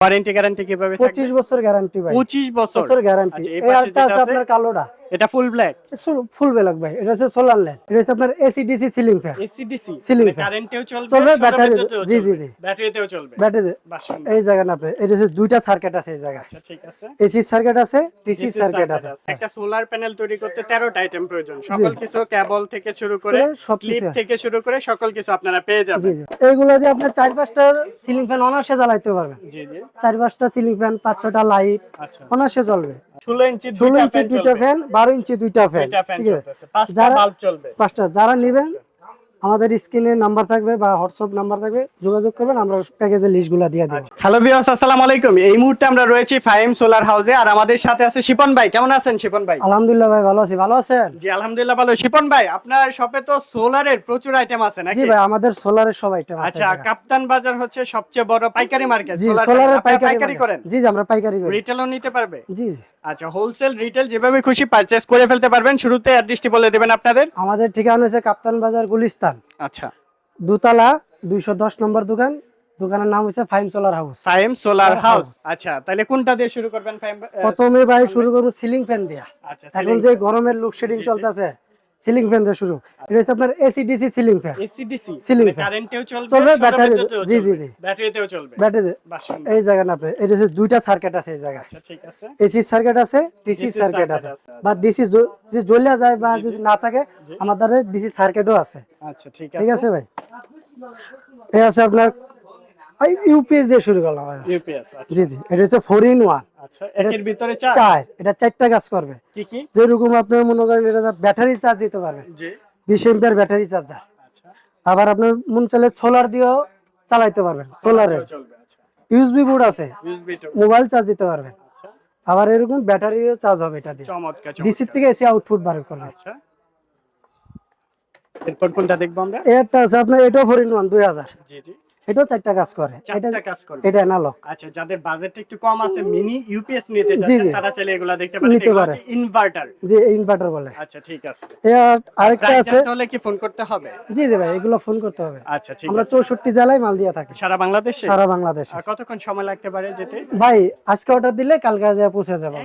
Warranty guarantee কীভাবে থাকবে? পঁচিশ বছর গ্যারান্টি ভাই। 25 বছর। গ্যারান্টি আচ্ছা, এই আরটা আছে? আপনার কালোটা। এটা ফুল ব্ল্যাক ফুল বেলক ভাই এটা হচ্ছে সোলার ল্যান্ড এটা হচ্ছে আপনার AC DC ceiling fan AC DC Ceiling fan। কারেন্টেও চলবে চলবে, batteryতেও জি, জি, জি। ব্যাটারিতেও চলবে। ব্যাটারি এই জায়গা না আপনার এটা হচ্ছে দুইটা সার্কিট আছে এই জায়গায়। আচ্ছা ঠিক আছে। এসি সার্কিট আছে ডিসি সার্কিট আছে। একটা সোলার প্যানেল তৈরি করতে 13টা আইটেম প্রয়োজন। সকল কিছু কেবল থেকে শুরু করে ক্লিপ থেকে শুরু করে সকল কিছু আপনারা পেয়ে যাবেন। জি। এইগুলো দিয়ে আপনার চার পাঁচটা সিলিং ফ্যান অনার্সে জ্বালাইতে পারবেন। জি জি। চার পাঁচটা সিলিং ফ্যান পাঁচ ছটা লাইট অনার্সে চলবে 16 ইঞ্চি ষোলো ইঞ্চি দুইটা ফ্যান বারো ইঞ্চি দুইটা ফ্যান ঠিক আছে? যারা- পাঁচটা যারা নেবেন আমাদের স্ক্রিনে নাম্বার থাকবে বা হোয়াটসঅ্যাপ নাম্বার থাকবে যোগাযোগ করবেন আমরা প্যাকেজের লিস্টগুলো দিয়ে দেবো। হ্যালো ভিউয়ার্স আসসালামু আলাইকুম। এই মুহূর্তে আমরা রয়েছি ফাইম সোলার হাউসে আর আমাদের সাথে আছে শিপন ভাই। কেমন আছেন শিপন ভাই? আলহামদুলিল্লাহ ভাই ভালো আছি। ভালো আছেন? জি আলহামদুলিল্লাহ ভালো। শিপন ভাই আপনার শপে তো সোলারের প্রচুর আইটেম আছে নাকি? জি ভাই আমাদের সোলারের সব আইটেম আছে আচ্ছা কাপ্তান বাজার হচ্ছে সবচেয়ে বড় পাইকারি মার্কেট জি সোলারের পাইকারি পাইকারি করেন? জি জি আমরা পাইকারি করি। রিটেলও নিতে পারবে? জি জি। আচ্ছা হোলসেল রিটেল যেভাবে খুশি পারচেজ করে ফেলতে পারবেন শুরুতে অ্যাড্রেসটি বলে দেবেন আপনাদের। আমাদের ঠিকানা হচ্ছে কাপ্তান বাজার গুলিস্তান আচ্ছা। দুতলা দুইশো দশ নম্বর দোকান। দোকানের নাম হচ্ছে Faim solar house. Faim solar house. আচ্ছা তাহলে কোনটা দিয়ে শুরু করবেন ফাইম প্রথমে ভাই শুরু করব সিলিং ফ্যান দিয়া। আচ্ছা এখন যে গরমের লোডশেডিং চলতেছে সিলিং ফ্যান দিয়ে শুরু এটা হচ্ছে আপনার AC DC ceiling fan AC DC Ceiling fan। কারেন্টেও চলবে চলবে, batteryতেও জি, জি, জি। ব্যাটারিতেও চলবে। ব্যাটারি এই জায়গা না আপনার এটা হচ্ছে দুইটা সার্কিট আছে এই জায়গায়। আচ্ছা ঠিক আছে। এসি সার্কিট আছে ডিসি সার্কিট আছে। বা ডিসি যদি জ্বলিয়া যায় বা যদি না থাকে আমাদের ডিসি সার্কিটও আছে। আচ্ছা ঠিক আছে ঠিক আছে। আছে ভাই? এই আছে আপনার ইউপিএস দিয়ে শুরু করলাম। ইউপিএস জি জি এটা হচ্ছে ফোর ইন ওয়ান আচ্ছা একের ভিতরে চার? চার এটা চারটা কাজ করবে। কি কি? যেরকম আপনার মনে করেন এটা ব্যাটারি চার্জ দিতে পারবেন। জি। বিশ এম্পিয়ার ব্যাটারি চার্জার আচ্ছা। আবার আপনার মন চলে সোলার দিয়েও চালাইতে পারবেন সোলারে চলবে আচ্ছা। ইউএসবি বোর্ড আছে। ইউএসবি টু মোবাইল চার্জ দিতে পারবেন। আচ্ছা। আবার এরকম ব্যাটারিও চার্জ হবে এটা দিয়ে। চমৎকার ডিসি থেকে এসি আউটপুট বার করবে। আচ্ছা। এরপর কোনটা দেখব আমরা? একটা আছে আপনার এটাও ফোর ইন ওয়ান দুই হাজার। জি জি। এটাও চারটা কাজ করে। এটা কাজ করবে এটা অ্যানালগ আচ্ছা যাদের বাজেটটা একটু কম আছে মিনি ইউপিএস নিতে জি, তারা চাইলে এগুলা দেখতে পারেন। নিতে পারে। ইনভার্টার যে ইনভার্টার বলে। আচ্ছা ঠিক আছে। আরেকটা আছে। জানতে হলে কি ফোন করতে হবে? জি জি ভাই এগুলো ফোন করতে হবে। আচ্ছা ঠিক আমরা আছে। চৌষট্টি জেলায় মাল দিয়ে থাকি। সারা বাংলাদেশে? সারা বাংলাদেশে। আর কতক্ষণ সময় লাগতে পারে যেতে? ভাই আজকে অর্ডার দিলে কালকে যায় পৌঁছে যাবে।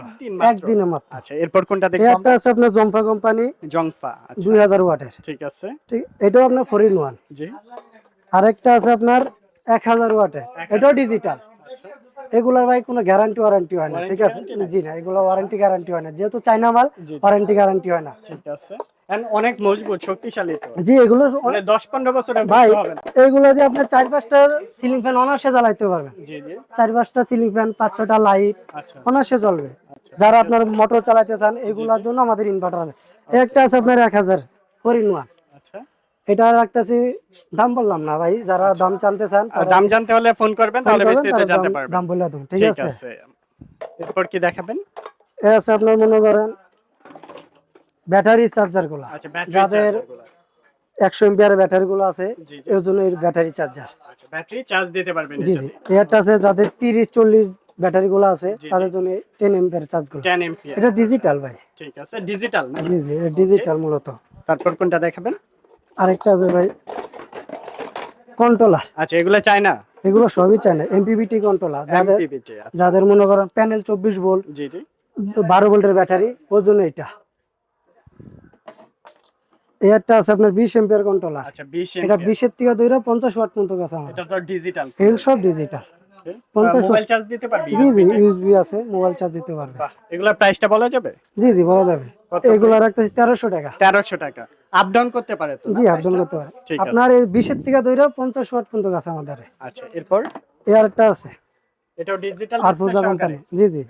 একদিনের মাত্র আচ্ছা এরপর কোনটা দেখব একটা আছে আপনার জম্পা কোম্পানি জংফা আচ্ছা। দুই হাজার ওয়াটের। ঠিক আছে। ঠিক এটাও আপনার ফোর ইন ওয়ান জি। আরেকটা আছে আপনার এক হাজার ওয়াটে। এটাও ডিজিটাল এগুলোর ভাই কোনো গ্যারান্টি ওয়ারেন্টি হয় না ঠিক আছে? জি না এগুলো ওয়ারেন্টি গ্যারান্টি হয় না। যেহেতু চাইনা মাল ওয়ারেন্টি গ্যারান্টি হয় না। ঠিক আছে। অনেক মজবুত শক্তিশালী জি এগুলো মানে দশ পনেরো বছরে ভাই এগুলো আপনার চার পাঁচটা সিলিং ফ্যান জ্বালাইতে পারবেন। জি জি। চার পাঁচটা সিলিং ফ্যান পাঁচ ছটা লাইট চলবে যারা আপনার মোটর চালাতে চান এগুলোর জন্য আমাদের ইনভার্টার আছে। একটা আছে আপনার এক হাজার ফোর ইন ওয়ান এটা রাখতেছি দাম বললাম না ভাই যারা দাম জানতে চান দাম জানতে হলে ফোন করবেন তাহলে বিস্তারিত জানতে পারবেন। দাম বলে দেবো ঠিক আছে? এরপর কি দেখাবেন? এ আছে আপনার মনে করেন ব্যাটারি চার্জারগুলা আচ্ছা যাদের একশো এমপিয়ার ব্যাটারি গুলো আছে এর জন্য এই ব্যাটারি চার্জার। আচ্ছা ব্যাটারি চার্জ দিতে পারবেন জি জি। একটা আছে যাদের তিরিশ চল্লিশ ব্যাটারি গুলো আছে তাদের জন্য টেন এমপিয়ার চার্জগুলো 10 এম্পিয়ার এটা ডিজিটাল ভাই। ঠিক আছে ডিজিটাল জি জি ডিজিটাল মূলত। তারপর কোনটা দেখাবেন? আরেকটা আছে ভাই কন্ট্রোলার আচ্ছা এগুলো চাই না? এগুলো সবই চায় না এমপিবিটি কন্ট্রোলার যাদের আচ্ছা, যাদের মনে করেন প্যানেল চব্বিশ ভোল্ট জি জি। বারো ভোল্টের ব্যাটারি ওর জন্য এটা। একটা আছে আপনার কন্ট্রোলার আচ্ছা 20 এটা থেকে ধরে পঞ্চাশ ওয়াট পর্যন্ত গেছে আমার। এটা তো ডিজিটাল এগুলো সব ডিজিটাল পঞ্চাশ মোবাইল চার্জ দিতে পারবি? জি জি ইউএসবি আছে মোবাইল চার্জ দিতে পারবে। বাহ এগুলোর প্রাইসটা বলা যাবে? জি জি বলা যাবে। এগুলো রাখতেছি তেরোশো টাকা। 1300 টাকা। আপ ডাউন করতে পারে তো না জি আপডাউন price টা? করতে পারে ঠিক আছে আপনার এই বিশের থেকে ধরে পঞ্চাশ ওয়াট পর্যন্ত গেছে আমাদের আচ্ছা এরপর এই আরেকটা আছে এটাও ডিজিটাল আরফুজা কোম্পানি জি জি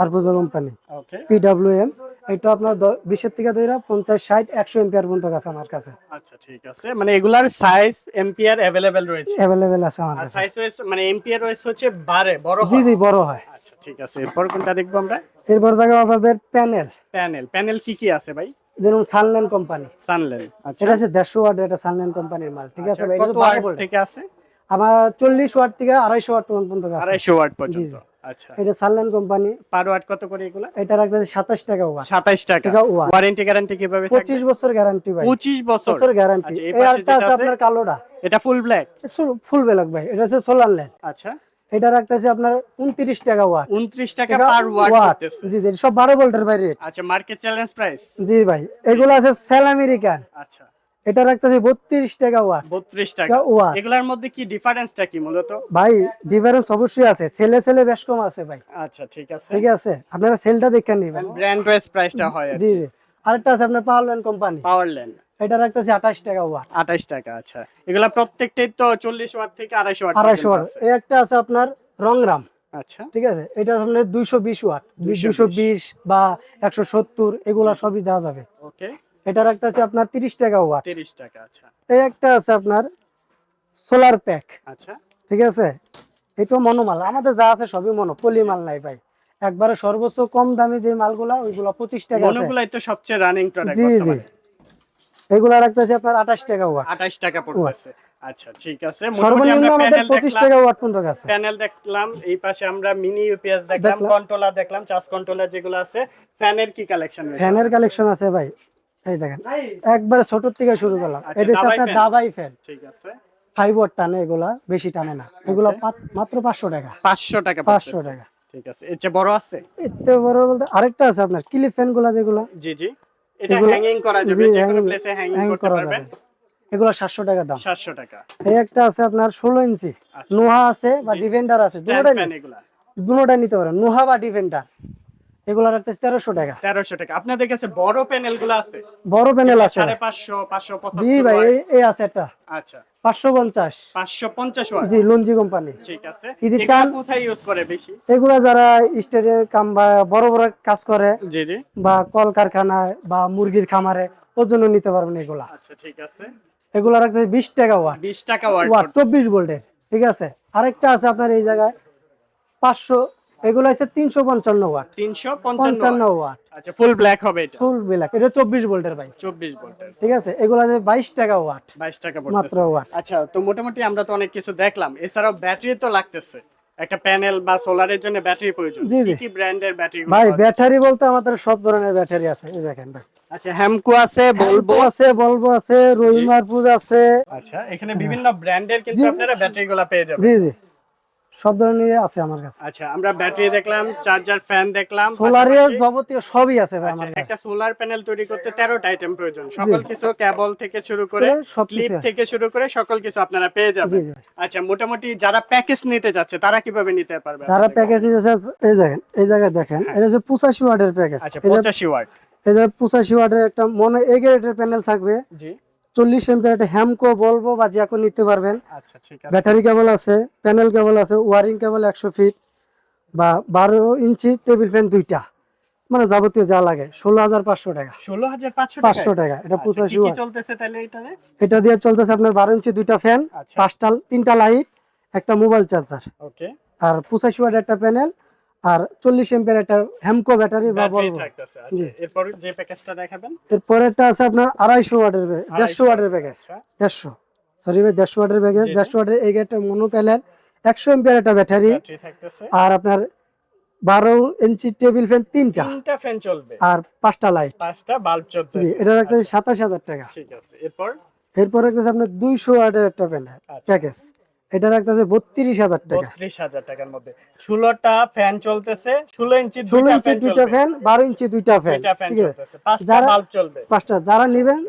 আরফুজা কোম্পানি ওকে পিডাব্লিউ এম এটা আপনার দ- বিশের থেকে ধরে পঞ্চাশ ষাট একশো এম্পিয়ার পর্যন্ত গেছে আমার কাছে আচ্ছা ঠিক আছে মানে এগুলার সাইজ এম্পিয়ার अवेलेबल রয়েছে অ্যাভেলেবেল আছে আমার আর কাছে সাইজ ওয়েস মানে এম্পিয়ার ওয়েস হচ্ছে বারে বড় জি হয় জি বড় হয় আচ্ছা ঠিক আছে এরপর কোনটা দেখবো আমরা এরপর দেখো আপনাদের প্যানেল প্যানেল প্যানেল কি কি আছে ভাই যেরকম সানল্যান্ড কোম্পানি। সানলেন আচ্ছা। এটা আছে দেড়শো ওয়াট এটা সানল্যান্ড কোম্পানির মাল ঠিক আছে ভাই? এটা কত ওয়াট থেকে আছে? আমার চল্লিশ ওয়াট থেকে আড়াইশো ওয়াট পর্যন্ত আছে। আড়াইশো ওয়াট পর্যন্ত আচ্ছা। এটা সানল্যান্ড কোম্পানি। পার ওয়াট কত করে এগুলা? এটা রাখতেছে সাতাশ টাকা ওয়াট। সাতাইশ টাকা। টাকা ওয়াট। ওয়ারেন্টি গ্যারান্টি কীভাবে থাকবে? পঁচিশ বছর গ্যারান্টি ভাই। পঁচিশ বছর। বছর গ্যারান্টি। আচ্ছা, এই যেটা আছে আছে? আপনার কালোটা। এটা ফুল ব্ল্যাক ফুল বেলক ভাই। এটা হচ্ছে সোলার ল্যান্ড। আচ্ছা। এটা রাখতেছি আপনার উনত্রিশ টাকা ওয়াট উনত্রিশ টাকা এটা পার ওয়াট জি জি সব বারো ভোল্টের বাইরে রেট আচ্ছা মার্কেট চ্যালেঞ্জ প্রাইস জি ভাই এগুলো আছে সেল আমেরিকান আচ্ছা। এটা রাখতেছি বত্রিশ টাকা ওয়াট বত্রিশ টাকা। টাকা ওয়াট এগুলার মধ্যে কি ডিফারেন্সটা কি মূলত? ভাই ডিফারেন্স অবশ্যই আছে। ছেলে ছেলে বেশ কম আছে ভাই। আচ্ছা ঠিক আছে। ঠিক আছে? আপনারা সেলটা দেখে নিবেন। ব্র্যান্ড ওয়াইজ প্রাইসটা হয় জি জি। আরেকটা আছে আপনার power land company power land এটা রাখতেছি আঠাশ টাকা ওয়াট। আঠাশ টাকা আচ্ছা। এগুলা প্রত্যেকটাই তো চল্লিশ ওয়াট থেকে আড়াইশো ওয়াট আড়াইশো ওয়াট। এই একটা আছে আপনার রংরাম। আচ্ছা। ঠিক আছে? এটা দুইশো বিশ ওয়াট। 220 বা একশো সত্তর এগুলা সবই দেওয়া যাবে। ওকে। এটা রাখতেছি আপনার তিরিশ টাকা ওয়াট। তিরিশ টাকা আচ্ছা। এই একটা আছে আপনার সোলার প্যাক। আচ্ছা। ঠিক আছে? এটা মনোমাল। আমাদের যা আছে সবই মনো। পলি মাল নাই ভাই। একবারে সর্বোচ্চ কম দামি যে মালগুলা ওইগুলা পঁচিশ টাকা আছে। মনোগুলাই তো সবচেয়ে রানিং প্রোডাক্ট জি জি। এগুলা রাখতেছি আপনার আঠাশ টাকা ওয়াট আঠাশ টাকা পড়তেছে। আচ্ছা ঠিক আছে। সর্বনিম্ন আমাদের প্যানেল পঁচিশ দেখলাম টাকা ওয়াট পর্যন্ত আছে। প্যানেল দেখলাম। এই পাশে আমরা মিনি ইউপিএস দেখলাম দেখলাম। কন্ট্রোলার দেখলাম চার্জ কন্ট্রোলার যেগুলো আছে। ফ্যানের কি কালেকশন রয়েছে? ফ্যানের কালেকশন আছে ভাই। এই দেখেন একবারে ছোট থেকে শুরু করলাম। আচ্ছা, এটা হচ্ছে আপনার দাবাই ফ্যান ঠিক আছে। টানে এগুলা বেশি টানে না। এগুলা মাত্র পাঁচশো টাকা। পাঁচশো টাকা পাঁচশো পড়তেছে। টাকা। ঠিক আছে। এর চেয়ে বড় আছে? এতে বড় বলতে আরেকটা আছে আপনার ক্লিপ ফ্যানগুলা যেগুলা। জি জি। এটা হ্যাঙ্গিং করা যাবে যে কোনো প্লেসে হ্যাঙ্গিং করতে পারবেন। যাবে। এগুলা সাতশো টাকা দাম। 700 টাকা। এই একটা আছে আপনার ষোলো ইঞ্চি। আচ্ছা। নোহা আছে বা ডিফেন্ডার আছে স্ট্যান্ড দুটোটাই দুটোটাই নিতে পারেন। নোহা বা ডিফেন্ডার এগুলা তেরোশো টাকা। 1300 টাকা। আপনাদের কাছে বড় প্যানেলগুলো আছে? বড় প্যানেল আছে। সাড়ে পাঁচশো পাঁচশো জি ভাই এই- আছে একটা। আচ্ছা। পাঁচশো পঞ্চাশ। পাঁচশো পঞ্চাশ ওয়াট জি লঞ্জি কোম্পানি। ঠিক আছে। কোথায় ইউজ করে বেশি? এগুলা যারা স্টেডিয়াম কাম বা বড় বড় কাজ করে জি জি। বা কলকারখানায় বা মুরগির খামারে ওর জন্য নিতে পারবেন এগুলা। আচ্ছা ঠিক আছে। এগুলা রাখতে বিশ টাকা ওয়াট। বিশ টাকা ওয়াট ওয়াট চব্বিশ ভোল্টের। ঠিক আছে। আরেকটা আছে আপনার এই জায়গায় পাঁচশো এগুলো আছে তিনশো পঞ্চান্ন ওয়াট। তিনশো পঞ্চান্ন পঞ্চান্ন ওয়াট। আচ্ছা ফুল ব্ল্যাক হবে এটা? ফুল বিলাক এটা চব্বিশ ভোল্টের ভাই। চব্বিশ ভোল্টের। ঠিক আছে? এগুলো আছে বাইশ টাকা ওয়াট। বাইশ টাকা মাত্র ওয়াট। আচ্ছা তো মোটামুটি আমরা তো অনেক কিছু দেখলাম। এছাড়াও ব্যাটারি তো লাগতেছে। একটা প্যানেল বা সোলারের জন্য ব্যাটারি প্রয়োজন। কি ব্র্যান্ডের ব্যাটারি ভাই ব্যাটারি বলতে আমাদের সব ধরনের ব্যাটারি আছে। এই দেখেন ভাই। আচ্ছা হ্যামকো আছে বলব আছে বলব আছে রহিমার পুজ আছে। আচ্ছা এখানে বিভিন্ন ব্র্যান্ডের কিন্তু আপনারা ব্যাটারি গুলা পেয়ে যাবেন। জি জি। সব ধরনের আছে আমার কাছে। আচ্ছা আমরা ব্যাটারি দেখলাম চার্জার ফ্যান দেখলাম পাশাপাশি- যাবতীয় সবই আছে ভাই আমার আচ্ছা, একটা সোলার প্যানেল তৈরি করতে আইটেম প্রয়োজন। সকল কিছু কেবল থেকে শুরু করে ক্লিপ থেকে শুরু করে সকল কিছু আপনারা পেয়ে যাবেন। আচ্ছা মোটামুটি যারা প্যাকেজ নিতে যাচ্ছে তারা কীভাবে নিতে পারবে যারা প্যাকেজ নিতে চায় এই দেখেন এই জায়গায় দেখেন এটা হচ্ছে পঁচাশি ওয়াটের প্যাকেজ আচ্ছা এই যে পঁচাশি ওয়াট। এই যে পঁচাশি ওয়াটের একটা মনে এগারেটের প্যানেল থাকবে। চল্লিশ এম্পিয়ার একটা হ্যামকো বলব বা জিয়াকো নিতে পারবেন। আচ্ছা ব্যাটারি কেবল আছে প্যানেল কেবল আছে ওয়ারিং কেবল একশো ফিট বা বারো ইঞ্চি টেবিল ফ্যান দুইটা। মানে যাবতীয় যা লাগে ষোলো হাজার পাঁচশো টাকা। ষোলো হাজার পাঁচশো পাঁচশো টাকা এটা পঁচাশি তাহলে এটারে এটা দিয়ে চলতেছে আপনার বারো ইঞ্চি দুইটা ফ্যান আচ্ছা। পাঁচটা তিনটা লাইট একটা মোবাইল চার্জার ওকে আর পঁচাশি ওয়াট একটা প্যানেল আর চল্লিশ এম্পিয়ার একটা হ্যামকো ব্যাটারি বা বলব আচ্ছা। এরপর যে প্যাকেজটা দেখাবেন? এরপরেরটা আছে আপনার আড়াইশো ওয়াটের দেড়শো ওয়াটের প্যাকেজ আচ্ছা। দেড়শো। সরি ভাই দেড়শো ওয়াটের প্যাকেজ। দেড়শো ওয়াটের এই একটা মনো প্যানেল একশো এম্পিয়ার একটা ব্যাটারি আর আপনার বারো ইঞ্চি টেবিল ফ্যান তিনটা। তিনটা ফ্যান চলবে। আর পাঁচটা লাইট পাঁচটা বাল্ব চলবে জি এটা রাখতে সাতাশ হাজার টাকা। ঠিক আছে। এরপর? এরপর রাখতেছে আপনার দুইশো ওয়াটের একটা প্যানেল আচ্ছা। প্যাকেজ এটা রাখতেছে বত্রিশ হাজার টাকা। বত্রিশ হাজার টাকার মধ্যে। ষোলোটা ফ্যান চলতেছে ষোলো ইঞ্চি ষোলো ইঞ্চি দুইটা ফ্যান বারো ইঞ্চি দুইটা ফ্যান ঠিক আছে? যারা- পাঁচটা যারা নেবেন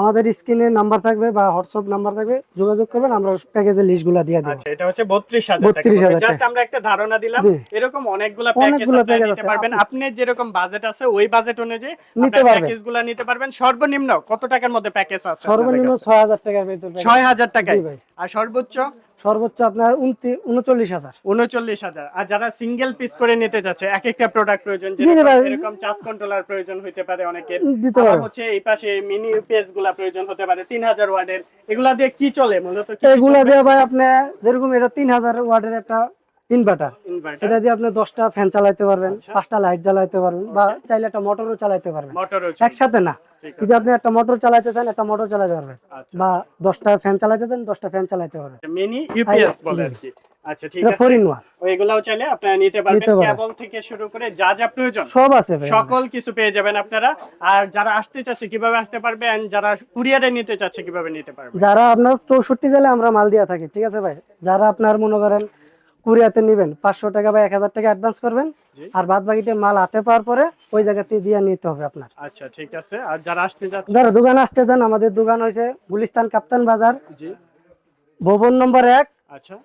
আমাদের স্ক্রিনে নাম্বার থাকবে বা হোয়াটসঅ্যাপ নাম্বার থাকবে যোগাযোগ করবেন আমরা প্যাকেজের লিস্টগুলো দিয়ে দেবো। আচ্ছা এটা হচ্ছে বত্রিশ হাজার টাকা। 32,000 জাস্ট আমরা একটা ধারণা দিলাম এরকম অনেকগুলো প্যাকেজ package নিতে পারবেন। আপনি যেরকম বাজেট আছে ওই বাজেট অনুযায়ী নিতে আপনার পারবেন। প্যাকেজ নিতে পারবেন। সর্বনিম্ন কত টাকার মধ্যে প্যাকেজ আছে সর্বনিম্ন ছয় হাজার টাকার ভেতর package। ছয় হাজার টাকায়। জি ভাই। আর সর্বোচ্চ? সর্বোচ্চ আপনার উনচল্লিশ হাজার। উনচল্লিশ হাজার। আর যারা সিঙ্গেল পিস করে নিতে যাচ্ছে এক একটা প্রোডাক্ট প্রয়োজন। এরকম চার্জ কন্ট্রোলার প্রয়োজন হতে পারে অনেকের। হচ্ছে এই পাশে মিনি ইউপিএসগুলা প্রয়োজন হতে পারে তিন হাজার এগুলা দিয়ে কি চলে মূলত? এগুলো দিয়ে ভাই আপনি যেরকম এটা তিন হাজার ওয়াটের একটা ইনভার্টার এটা দিয়ে আপনি দশটা ফ্যান চালাতে পারবেন আচ্ছা। পাঁচটা লাইট জ্বালাতে পারবেন বা চাইলে একটা মোটরও চালাতে পারবেন। একসাথে না। যদি আপনি একটা মোটর চালাতে চান একটা মোটর চালাতে পারবেন। আচ্ছা। বা দশটা ফ্যান চালাতে চান দশটা ফ্যান চালাতে পারবেন। মিনি ইউপিএস বলে আর কি। আচ্ছা ঠিক আছে। ফোর ইন ওয়ান ওইগুলাও চাইলে আপনারা নিতে পারবেন। কেবল থেকে শুরু করে যা যা প্রয়োজন। সব আছে সকল কিছু পেয়ে যাবেন আপনারা। আর যারা আসতে চাচ্ছে কীভাবে আসতে পারবে and যারা কুরিয়ারে নিতে চাচ্ছে কীভাবে নিতে পারবে? যারা আপনার চৌষট্টি জেলে আমরা মাল দিয়া থাকি ঠিক আছে ভাই? যারা আপনার মনে করেন কুরিয়াতে নেবেন পাঁচশো টাকা বা এক হাজার টাকা অ্যাডভান্স করবেন আর বাদ বাকিটা মাল হাতে পাওয়ার পরে ওই জায়গাতে দিয়ে নিতে হবে আপনার। আচ্ছা ঠিক আছে। আর যারা আসতে যাচ্ছে যারা দোকান আসতে দেন আমাদের দোকান হয়েছে গুলিস্তান কাপ্তান বাজার। ভবন নম্বর এক আচ্ছা।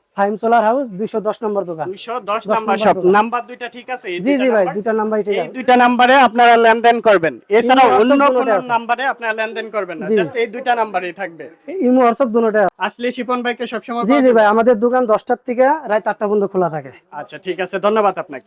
সোলার হাউস দুইশো দশ নম্বর দোকান। নাম্বার নাম্বার শপ নাম্বার দুইটা ঠিক আছে জি জি ভাই দুইটা নাম্বারই ঠিক এই দুইটা নাম্বারে আপনারা লেনদেন করবেন। এছাড়া অন্য কোন নাম্বারে আপনারা লেনদেন করবেন না। জাস্ট এই দুইটা নাম্বারে থাকবে। ইমো হোয়াটসঅ্যাপ দুটোটা আসলে শিপন ভাইকে সবসময় জি জি ভাই আমাদের দোকান দশটার থেকে রাত আটটা পর্যন্ত খোলা থাকে। আচ্ছা ঠিক আছে ধন্যবাদ আপনাকে।